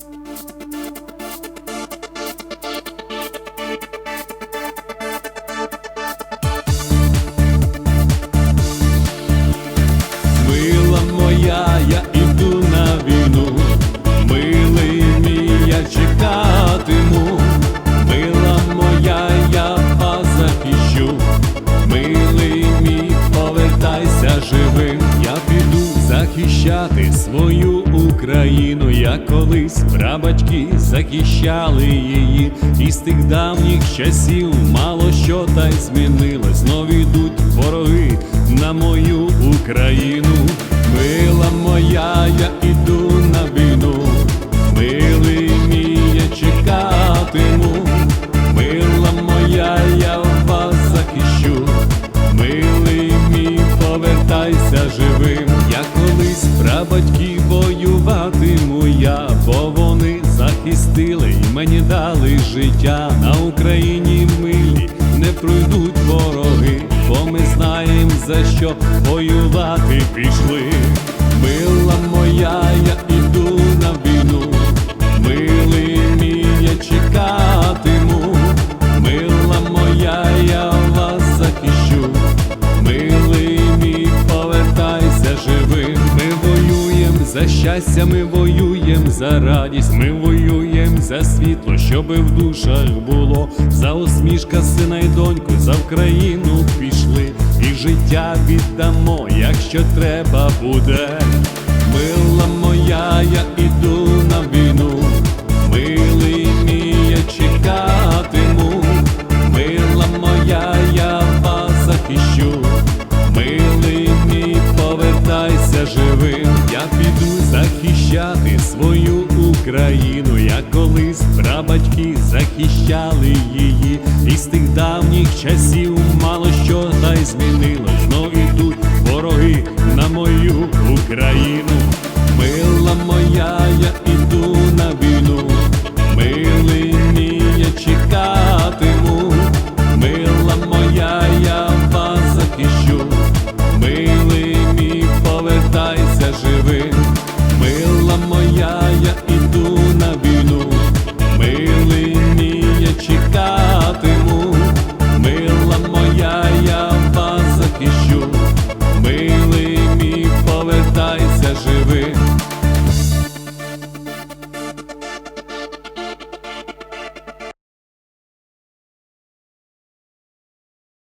Мила моя, я захищати свою Україну, як колись прабатьки захищали її, і з тих давніх часів мало що та й змінилось, знов ідуть вороги на мою Україну, мила моя, я іду бо вони захистили і мені дали життя. На Україні милі, не пройдуть вороги, бо ми знаємо за що воювати за щастя, ми воюєм за радість, ми воюєм за світло, щоби в душах було, за усмішка сина й доньку, за Вкраїну пішли, і життя віддамо, якщо треба буде. Мила моя, я іду на війну, милий мій, я чекатиму, мила моя, я вас захищу, милий мій, повертайся піду захищати свою Україну, як колись прабатьки захищали її, із тих давніх часів мало що та й змінилось, знов ідуть вороги на мою Україну. Мила моя, я іду на війну, милий мій, я чекатиму, мила моя, я вас захищу, милий мій, повертайся живим, живим.